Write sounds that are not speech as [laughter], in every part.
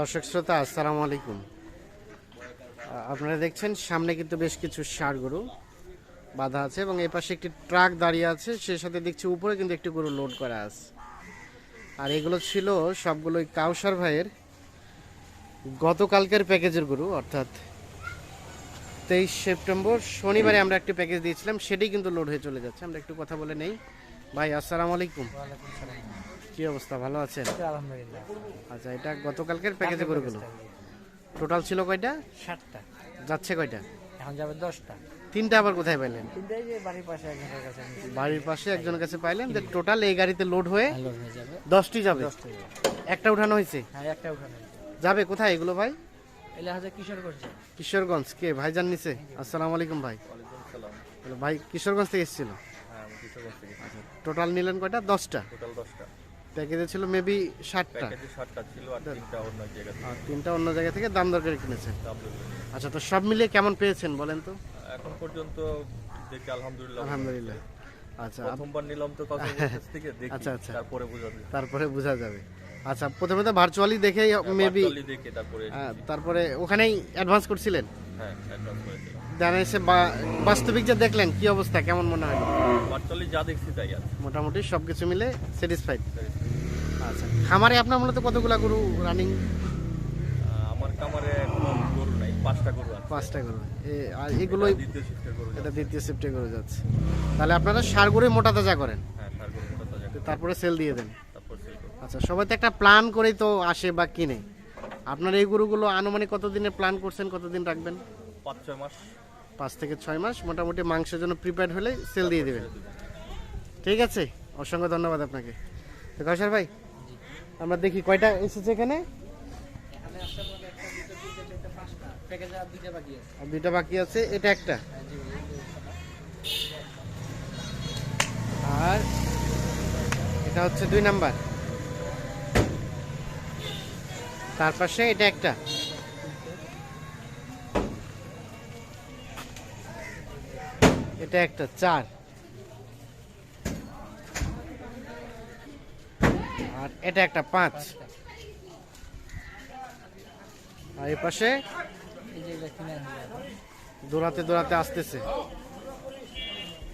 দর্শক শ্রোতা, আসসালামু আলাইকুম। আপনারা দেখছেন, সামনে কিন্তু বেশ কিছু ষাড় গরু বাঁধা আছে এবং এই পাশে একটি ট্রাক দাঁড়িয়ে আছে। সে সাথে দেখছি উপরে কিন্তু একটি গরু লোড করা আছে। আর এগুলো ছিল সবগুলোই কাউসার ভাইয়ের, গতকালকের প্যাকেজের গরু, অর্থাৎ তেইশ সেপ্টেম্বর, শনিবারে আমরা একটি প্যাকেজ দিয়েছিলাম সেটাই কিন্তু লোড হয়ে চলে যাচ্ছে। আমরা একটু কথা বলে নেই। ভাই, আসসালামু আলাইকুম। কি অবস্থা? ভালো আছেন? আলহামদুলিল্লাহ। আচ্ছা এটা গতকালকের প্যাকেজে গরুগুলো? টোটাল ছিল কয়টা? ষাটটা যাচ্ছে কয়টা? এখন যাবে দশটা। তিনটা আবার কোথায় পাইলেন? বাড়ির পাশে একজনের কাছে আমি বাড়ির পাশে একজনের কাছে পাইলেন যে টোটাল এই গাড়িতে লোড হয়ে যাবে। দশটি যাবে? একটা উঠানো হয়েছে? হ্যাঁ যাবে কোথায় এগুলো ভাই? কিশোরগঞ্জ কে? ভাইজান নিচে আসসালামু আলাইকুম ভাই। ভাই কিশোরগঞ্জ থেকে এসেছিল? টোটাল নিলেন কয়টা? দশটা? টোটাল দশটা। প্যাকেজে ছিল মেবি ষাটটা। ছিল আর তিনটা অন্য জায়গা থেকে। আর তিনটা অন্য জায়গা থেকে দাম দর করে কিনেছেন আচ্ছা তো সব মিলিয়ে কেমন পেয়েছেন বলেন তো? এখন পর্যন্ত দেখি আলহামদুলিল্লাহ আলহামদুলিল্লাহ। আচ্ছা প্রথমবার নিলাম তো [laughs] কাউকে থেকে দেখি আচ্ছা, আচ্ছা। তারপরে বোঝা যাবে। তারপরে বোঝা যাবে। আচ্ছা প্রথমে তো ভার্চুয়ালি দেখেই মেবি দেখে তারপরে তারপরে ওখানেই অ্যাডভান্স করছিলেন? হ্যাঁ অ্যাডভান্স করেছিলাম। জানা এসে বা- বাস্তবিক যে দেখলেন কি অবস্থা কেমন মনে হয়? ভার্চুয়ালি যা দেখছি তাই মোটামুটি সব কিছু মিলে স্যাটিসফাইড আচ্ছা। খামারে আপনার মূলত কতগুলা গরু রানিং আমার কোনো গরু নাই পাঁচটা গরু আছে। পাঁচটা গরু। এ- আর এগুলোই এটা দ্বিতীয় শিফটে গরু যাচ্ছে। তাহলে আপনারা সার গরুই মোটা তাজা করেন? হ্যাঁ সার গরু মোটা তাজা তারপরে সেল দিয়ে দেন। তারপর সেল আচ্ছা সবাই তো একটা প্ল্যান করেই তো আসে বা কিনে। আপনার এই গরুগুলো আনুমানিক কতদিনের প্ল্যান করছেন কতদিন রাখবেন? পাঁচ ছয় মাস। পাঁচ থেকে ছয় মাস মোটামুটি মাংসের জন্য প্রিপেয়ার্ড হলে সেল দিয়ে দেবেন। ঠিক আছে? অসংখ্য ধন্যবাদ আপনাকে। তো ভাই? আমরা দেখি কয়টা এসেছে এখানে? প্যাকেজে আর দুইটা বাকি আছে। আর দুইটা বাকি আছে এটা একটা? হ্যাঁ আর এটা হচ্ছে দুই নাম্বার। তার পাশে এটা একটা? এটা একটা চার। আর এটা একটা পাঁচ। আর এই পাশে দৌড়াতে দৌড়াতে আসতেছে।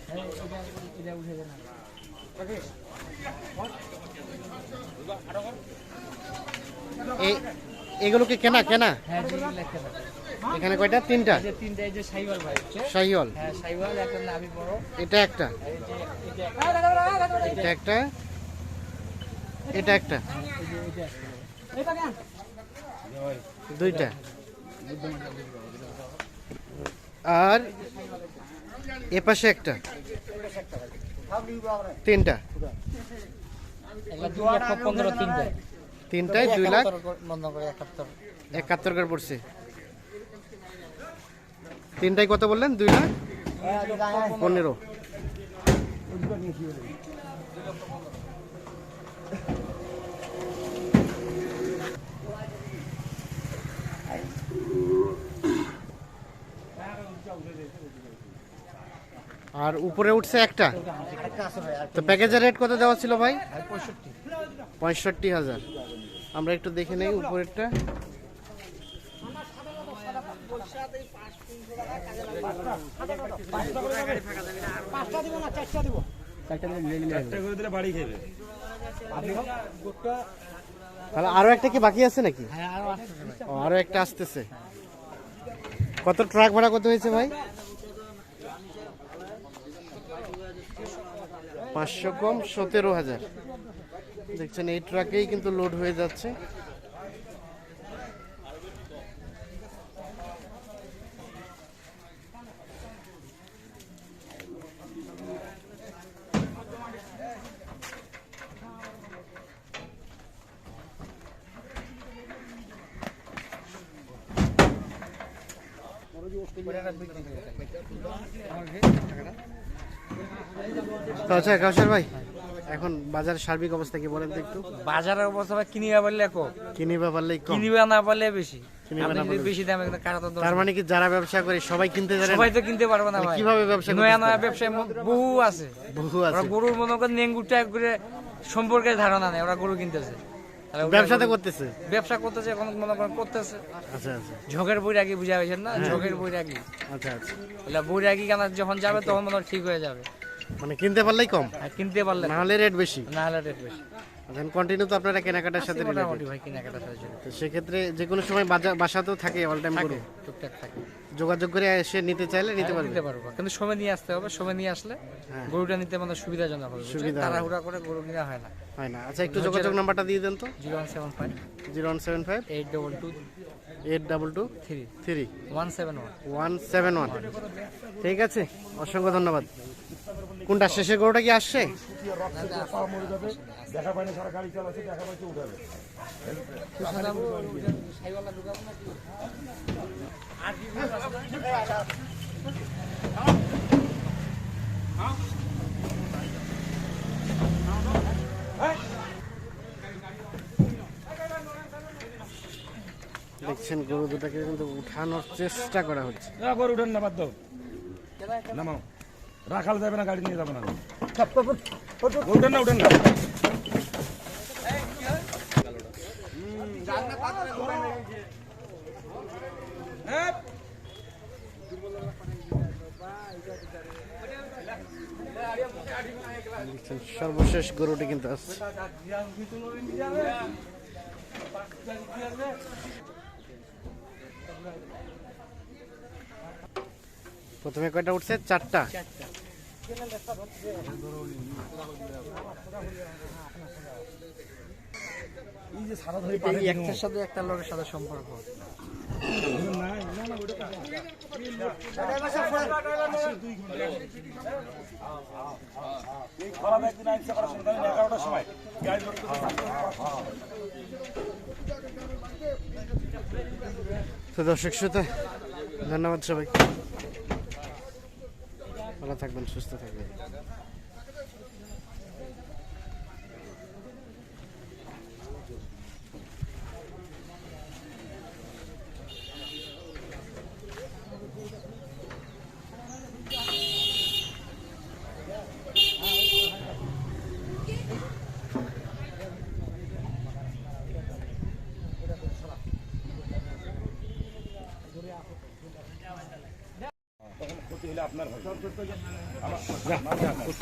হ্যাঁ এটা এটা উঠে দেন এই এগুলো কি কেনা? কেনা? এখানে কয়টা? তিনটা? তিনটা এই যে সাইওয়াল ভাই হ্যাঁ সাইওয়াল একটা নাভি বড়। এটা একটা। এটা একটা। এটা একটা। দুইটা। আর এ পাশে একটা। তিনটা। তিনটায় দুই লাখ একাত্তর করে পড়ছে। তিনটায় কত বললেন? দুই লাখ পনেরো। আর উপরে উঠছে একটা। তো প্যাকেজের রেট কত দেওয়া ছিল ভাই? পঁয়ষট্টি হাজার। আমরা একটু দেখে নেই উপরেরটা। তাহলে আরও একটা কি বাকি আছে নাকি? আরও একটা আসতেছে। কত ট্রাক ভাড়া কত হয়েছে ভাই? পাঁচশো কম সতেরো হাজার। দেখছেন এই ট্রাকেই কিন্তু লোড হয়ে যাচ্ছে। তো আচ্ছা কাউসার ভাই এখন বাজারের সার্বিক অবস্থা কি বলেন তো একটু? বাজারের অবস্থা ভাই কিনিবা পারলে কো কিনিবা পারলেই কম। কিনিবা না পারলে বেশি। কিনিবা না পারলে বেশি দামে কিনেন, তো তার মানে কি যারা ব্যবসা করে সবাই কিনতে জানে সবাই তো কিনতে পারবে না ভাই। কীভাবে ব্যবসা নয়া নয়া ব্যবসায় বহু আছে। বহু আছে। গরুর মনে করেন নেঙ্গুটা করে সম্পর্কে ধারণা নেই ওরা গরু কিনতেছে। ব্যবসাতে করতেছে? ব্যবসা করতেছে এখন মনে করেন করতেছে। আচ্ছা আচ্ছা। ঝোঁকের বৈরাগী বুঝা হয়েছেন হ্যাঁ। না ঝোঁকের বৈরাগী। আচ্ছা আচ্ছা। তাহলে বৈরাগী কেনা যখন যাবে তখন মনে হয় ঠিক হয়ে যাবে। মানে কিনতে পারলেই কম? আর কিনতে পারলে না হলে রেট বেশি? না হলে রেট বেশি। এখন কন্টিনিউ তো আপনারা কেনাকাটার সাথে। মোটামুটি ভাই কেনাকাটা সাথে তো সেক্ষেত্রে যে কোনো সময় বাজা- বাসাতেও থাকে অল টাইম থাকে গরু। টুকটাক থাকে। যোগাযোগ করে এসে নিতে চাইলে নিতে পারবে। নিতে পারব। কিন্তু সময় নিয়ে আসতে হবে সময় নিয়ে আসলে হ্যাঁ। গরুটা নিতে মানে সুবিধাজনক হবে সুবিধা। তাড়াহুড়া করে গরু কিনা হয় না। হয় না। আচ্ছা একটু যোগাযোগ নাম্বারটা দিয়ে দেন তো। Zero one seven five. Zero one seven five. Eight double two eight double two three. Three one seven one. One seven one ঠিক আছে অসংখ্য ধন্যবাদ। কোনটা শেষের গরুটা কি আসছে? দেখছেন গরু দুটাকে কিন্তু উঠানোর চেষ্টা করা হচ্ছে। না করে উঠেন না বাদ দাও। নামাও। রাখাল যাবে না গাড়ি নিয়ে যাবে না। উঠেন না উঠেন না। দেখছেন সর্বশেষ গরুটি কিন্তু আসছে প্রথমে কয়টা উঠছে? চারটা। এই যে সারা ধরে একটার সাথে একটা লোকের সাথে সম্পর্ক। এগারোটার সময় তো দর্শক শ্রোতা ধন্যবাদ সবাই ভালো থাকবেন সুস্থ থাকবেন। ক্ষতি হলে আপনার হয় ওই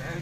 যে